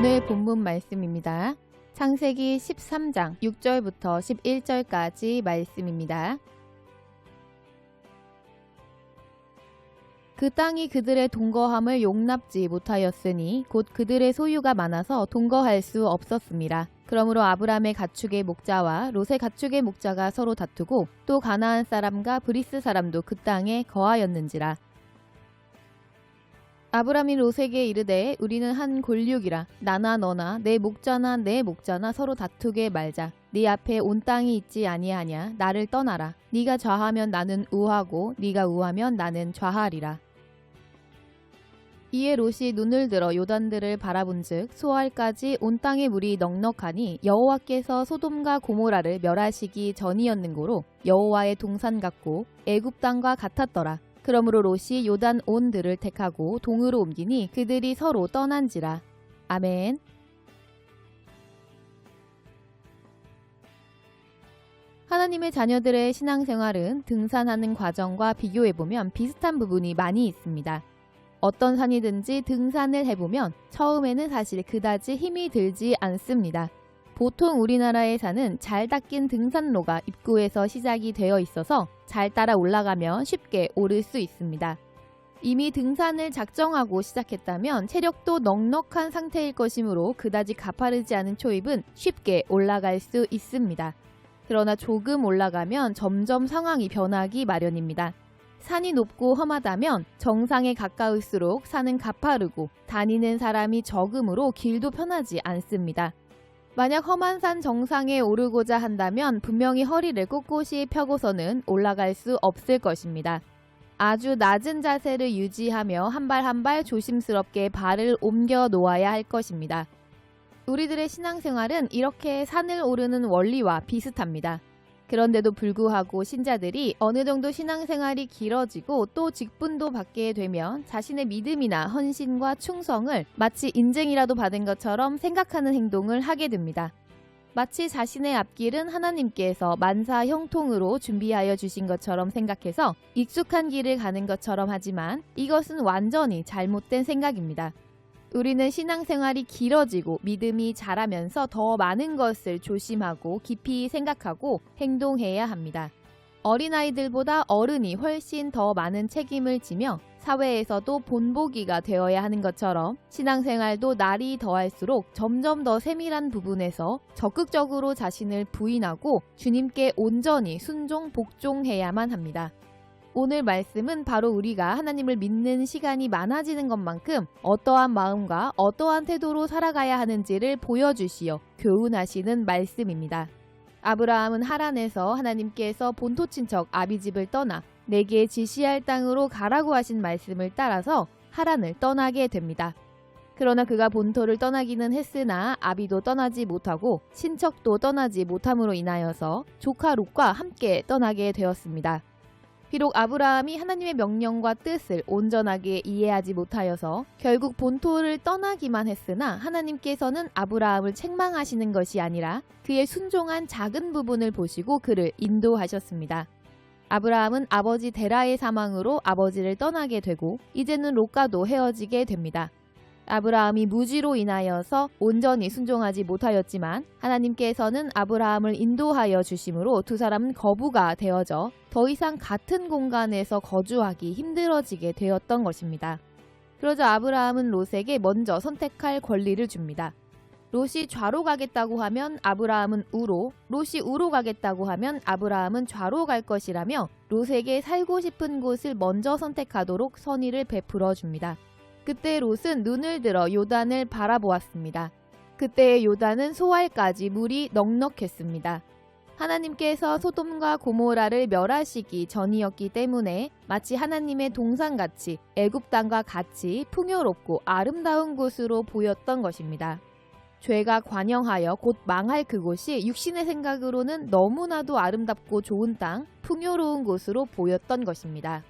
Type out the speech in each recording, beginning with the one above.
오늘 본문 말씀입니다. 창세기 13장 6절부터 11절까지 말씀입니다. 그 땅이 그들의 동거함을 용납지 못하였으니 곧 그들의 소유가 많아서 동거할 수 없었습니다. 그러므로 아브람의 가축의 목자와 롯의 가축의 목자가 서로 다투고 또 가나안 사람과 브리스 사람도 그 땅에 거하였는지라. 아브람이 롯에게 이르되 우리는 한 골육이라 나나 너나 내 목자나 내 목자나 서로 다투게 말자. 네 앞에 온 땅이 있지 아니하냐? 나를 떠나라. 네가 좌하면 나는 우하고 네가 우하면 나는 좌하리라. 이에 롯이 눈을 들어 요단들을 바라본즉 소알까지 온 땅의 물이 넉넉하니 여호와께서 소돔과 고모라를 멸하시기 전이었는고로 여호와의 동산 같고 애굽 땅과 같았더라 그러므로 롯이 요단 온들을 택하고 동으로 옮기니 그들이 서로 떠난지라. 아멘. 하나님의 자녀들의 신앙생활은 등산하는 과정과 비교해보면 비슷한 부분이 많이 있습니다. 어떤 산이든지 등산을 해보면 처음에는 사실 그다지 힘이 들지 않습니다. 보통 우리나라의 산은 잘 닦인 등산로가 입구에서 시작이 되어 있어서 잘 따라 올라가면 쉽게 오를 수 있습니다. 이미 등산을 작정하고 시작했다면 체력도 넉넉한 상태일 것이므로 그다지 가파르지 않은 초입은 쉽게 올라갈 수 있습니다. 그러나 조금 올라가면 점점 상황이 변하기 마련입니다. 산이 높고 험하다면 정상에 가까울수록 산은 가파르고 다니는 사람이 적으므로 길도 편하지 않습니다. 만약 험한 산 정상에 오르고자 한다면 분명히 허리를 꼿꼿이 펴고서는 올라갈 수 없을 것입니다. 아주 낮은 자세를 유지하며 한 발 한 발 조심스럽게 발을 옮겨 놓아야 할 것입니다. 우리들의 신앙생활은 이렇게 산을 오르는 원리와 비슷합니다. 그런데도 불구하고 신자들이 어느 정도 신앙생활이 길어지고 또 직분도 받게 되면 자신의 믿음이나 헌신과 충성을 마치 인증이라도 받은 것처럼 생각하는 행동을 하게 됩니다. 마치 자신의 앞길은 하나님께서 만사 형통으로 준비하여 주신 것처럼 생각해서 익숙한 길을 가는 것처럼 하지만 이것은 완전히 잘못된 생각입니다. 우리는 신앙생활이 길어지고 믿음이 자라면서 더 많은 것을 조심하고 깊이 생각하고 행동해야 합니다. 어린아이들보다 어른이 훨씬 더 많은 책임을 지며 사회에서도 본보기가 되어야 하는 것처럼 신앙생활도 날이 더할수록 점점 더 세밀한 부분에서 적극적으로 자신을 부인하고 주님께 온전히 순종, 복종해야만 합니다. 오늘 말씀은 바로 우리가 하나님을 믿는 시간이 많아지는 것만큼 어떠한 마음과 어떠한 태도로 살아가야 하는지를 보여주시어 교훈하시는 말씀입니다. 아브라함은 하란에서 하나님께서 본토 친척 아비집을 떠나 내게 지시할 땅으로 가라고 하신 말씀을 따라서 하란을 떠나게 됩니다. 그러나 그가 본토를 떠나기는 했으나 아비도 떠나지 못하고 친척도 떠나지 못함으로 인하여서 조카 롯과 함께 떠나게 되었습니다. 비록 아브라함이 하나님의 명령과 뜻을 온전하게 이해하지 못하여서 결국 본토를 떠나기만 했으나 하나님께서는 아브라함을 책망하시는 것이 아니라 그의 순종한 작은 부분을 보시고 그를 인도하셨습니다. 아브라함은 아버지 데라의 사망으로 아버지를 떠나게 되고 이제는 롯과도 헤어지게 됩니다. 아브라함이 무지로 인하여서 온전히 순종하지 못하였지만 하나님께서는 아브라함을 인도하여 주심으로 두 사람은 거부가 되어져 더 이상 같은 공간에서 거주하기 힘들어지게 되었던 것입니다. 그러자 아브라함은 롯에게 먼저 선택할 권리를 줍니다. 롯이 좌로 가겠다고 하면 아브라함은 우로, 롯이 우로 가겠다고 하면 아브라함은 좌로 갈 것이라며 롯에게 살고 싶은 곳을 먼저 선택하도록 선의를 베풀어 줍니다. 그때 롯은 눈을 들어 요단을 바라보았습니다. 그때의 요단은 소알까지 물이 넉넉했습니다. 하나님께서 소돔과 고모라를 멸하시기 전이었기 때문에 마치 하나님의 동산같이 애굽 땅과 같이 풍요롭고 아름다운 곳으로 보였던 것입니다. 죄가 관영하여 곧 망할 그곳이 육신의 생각으로는 너무나도 아름답고 좋은 땅, 풍요로운 곳으로 보였던 것입니다.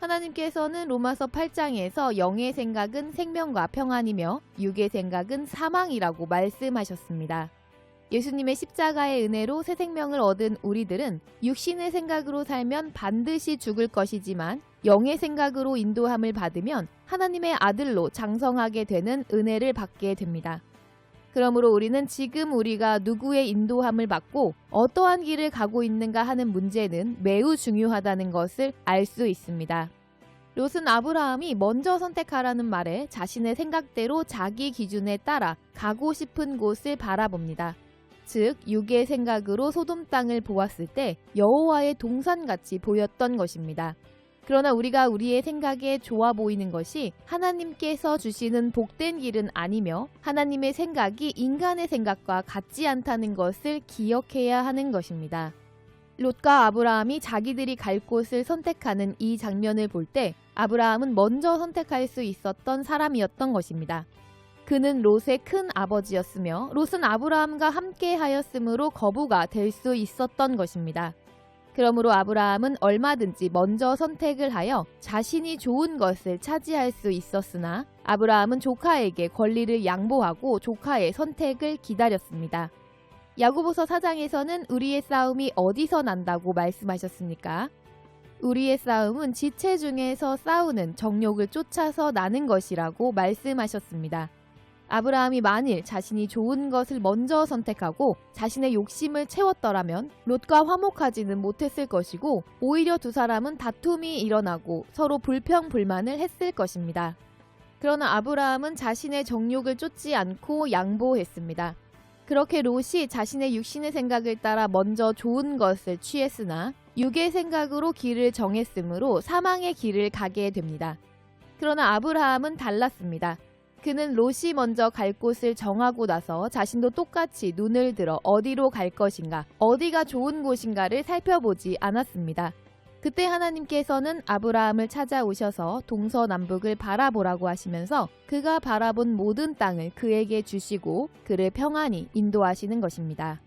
하나님께서는 로마서 8장에서 영의 생각은 생명과 평안이며 육의 생각은 사망이라고 말씀하셨습니다. 예수님의 십자가의 은혜로 새 생명을 얻은 우리들은 육신의 생각으로 살면 반드시 죽을 것이지만 영의 생각으로 인도함을 받으면 하나님의 아들로 장성하게 되는 은혜를 받게 됩니다. 그러므로 우리는 지금 우리가 누구의 인도함을 받고 어떠한 길을 가고 있는가 하는 문제는 매우 중요하다는 것을 알 수 있습니다. 롯은 아브라함이 먼저 선택하라는 말에 자신의 생각대로 자기 기준에 따라 가고 싶은 곳을 바라봅니다. 즉 육의 생각으로 소돔 땅을 보았을 때 여호와의 동산같이 보였던 것입니다. 그러나 우리가 우리의 생각에 좋아 보이는 것이 하나님께서 주시는 복된 길은 아니며 하나님의 생각이 인간의 생각과 같지 않다는 것을 기억해야 하는 것입니다. 롯과 아브라함이 자기들이 갈 곳을 선택하는 이 장면을 볼 때 아브라함은 먼저 선택할 수 있었던 사람이었던 것입니다. 그는 롯의 큰 아버지였으며 롯은 아브라함과 함께 하였으므로 거부가 될 수 있었던 것입니다. 그러므로 아브라함은 얼마든지 먼저 선택을 하여 자신이 좋은 것을 차지할 수 있었으나 아브라함은 조카에게 권리를 양보하고 조카의 선택을 기다렸습니다. 야고보서 4장에서는 우리의 싸움이 어디서 난다고 말씀하셨습니까? 우리의 싸움은 지체 중에서 싸우는 정욕을 쫓아서 나는 것이라고 말씀하셨습니다. 아브라함이 만일 자신이 좋은 것을 먼저 선택하고 자신의 욕심을 채웠더라면 롯과 화목하지는 못했을 것이고 오히려 두 사람은 다툼이 일어나고 서로 불평불만을 했을 것입니다. 그러나 아브라함은 자신의 정욕을 쫓지 않고 양보했습니다. 그렇게 롯이 자신의 육신의 생각을 따라 먼저 좋은 것을 취했으나 육의 생각으로 길을 정했으므로 사망의 길을 가게 됩니다. 그러나 아브라함은 달랐습니다. 그는 롯이 먼저 갈 곳을 정하고 나서 자신도 똑같이 눈을 들어 어디로 갈 것인가, 어디가 좋은 곳인가를 살펴보지 않았습니다. 그때 하나님께서는 아브라함을 찾아오셔서 동서남북을 바라보라고 하시면서 그가 바라본 모든 땅을 그에게 주시고 그를 평안히 인도하시는 것입니다.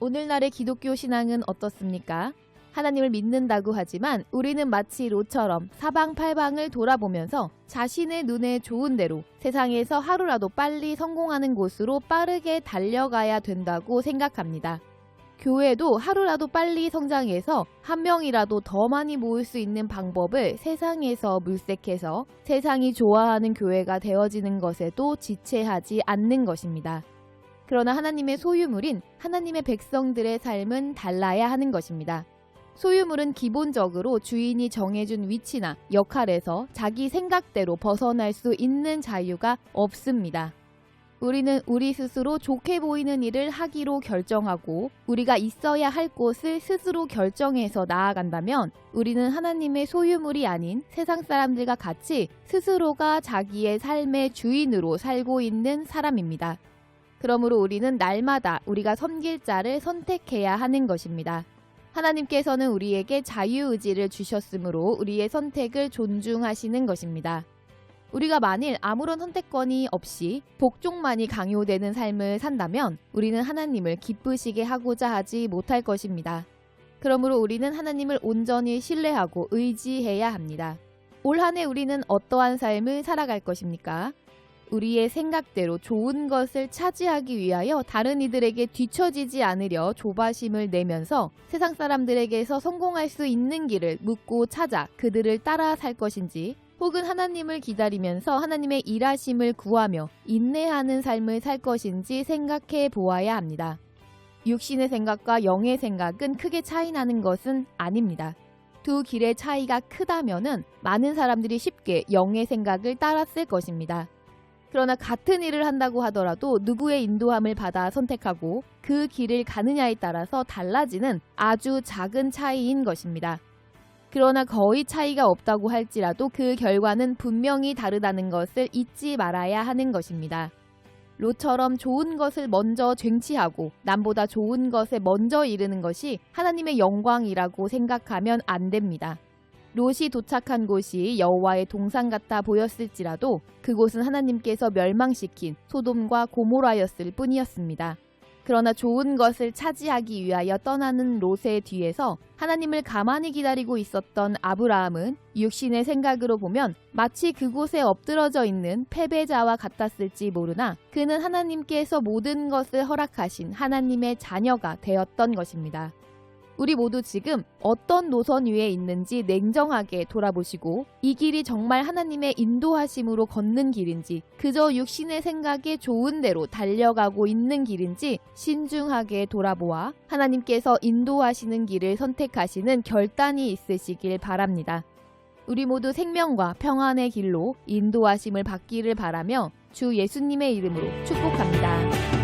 오늘날의 기독교 신앙은 어떻습니까? 하나님을 믿는다고 하지만 우리는 마치 롯처럼 사방팔방을 돌아보면서 자신의 눈에 좋은 대로 세상에서 하루라도 빨리 성공하는 곳으로 빠르게 달려가야 된다고 생각합니다. 교회도 하루라도 빨리 성장해서 한 명이라도 더 많이 모을 수 있는 방법을 세상에서 물색해서 세상이 좋아하는 교회가 되어지는 것에도 지체하지 않는 것입니다. 그러나 하나님의 소유물인 하나님의 백성들의 삶은 달라야 하는 것입니다. 소유물은 기본적으로 주인이 정해준 위치나 역할에서 자기 생각대로 벗어날 수 있는 자유가 없습니다. 우리는 우리 스스로 좋게 보이는 일을 하기로 결정하고 우리가 있어야 할 곳을 스스로 결정해서 나아간다면 우리는 하나님의 소유물이 아닌 세상 사람들과 같이 스스로가 자기의 삶의 주인으로 살고 있는 사람입니다. 그러므로 우리는 날마다 우리가 섬길 자를 선택해야 하는 것입니다. 하나님께서는 우리에게 자유의지를 주셨으므로 우리의 선택을 존중하시는 것입니다. 우리가 만일 아무런 선택권이 없이 복종만이 강요되는 삶을 산다면 우리는 하나님을 기쁘시게 하고자 하지 못할 것입니다. 그러므로 우리는 하나님을 온전히 신뢰하고 의지해야 합니다. 올 한해 우리는 어떠한 삶을 살아갈 것입니까? 우리의 생각대로 좋은 것을 차지하기 위하여 다른 이들에게 뒤처지지 않으려 조바심을 내면서 세상 사람들에게서 성공할 수 있는 길을 묻고 찾아 그들을 따라 살 것인지 혹은 하나님을 기다리면서 하나님의 일하심을 구하며 인내하는 삶을 살 것인지 생각해 보아야 합니다. 육신의 생각과 영의 생각은 크게 차이 나는 것은 아닙니다. 두 길의 차이가 크다면은 많은 사람들이 쉽게 영의 생각을 따랐을 것입니다. 그러나 같은 일을 한다고 하더라도 누구의 인도함을 받아 선택하고 그 길을 가느냐에 따라서 달라지는 아주 작은 차이인 것입니다. 그러나 거의 차이가 없다고 할지라도 그 결과는 분명히 다르다는 것을 잊지 말아야 하는 것입니다. 롯처럼 좋은 것을 먼저 쟁취하고 남보다 좋은 것에 먼저 이르는 것이 하나님의 영광이라고 생각하면 안 됩니다. 롯이 도착한 곳이 여호와의 동산 같아 보였을지라도 그곳은 하나님께서 멸망시킨 소돔과 고모라였을 뿐이었습니다. 그러나 좋은 것을 차지하기 위하여 떠나는 롯의 뒤에서 하나님을 가만히 기다리고 있었던 아브라함은 육신의 생각으로 보면 마치 그곳에 엎드러져 있는 패배자와 같았을지 모르나 그는 하나님께서 모든 것을 허락하신 하나님의 자녀가 되었던 것입니다. 우리 모두 지금 어떤 노선 위에 있는지 냉정하게 돌아보시고 이 길이 정말 하나님의 인도하심으로 걷는 길인지 그저 육신의 생각에 좋은 대로 달려가고 있는 길인지 신중하게 돌아보아 하나님께서 인도하시는 길을 선택하시는 결단이 있으시길 바랍니다. 우리 모두 생명과 평안의 길로 인도하심을 받기를 바라며 주 예수님의 이름으로 축복합니다.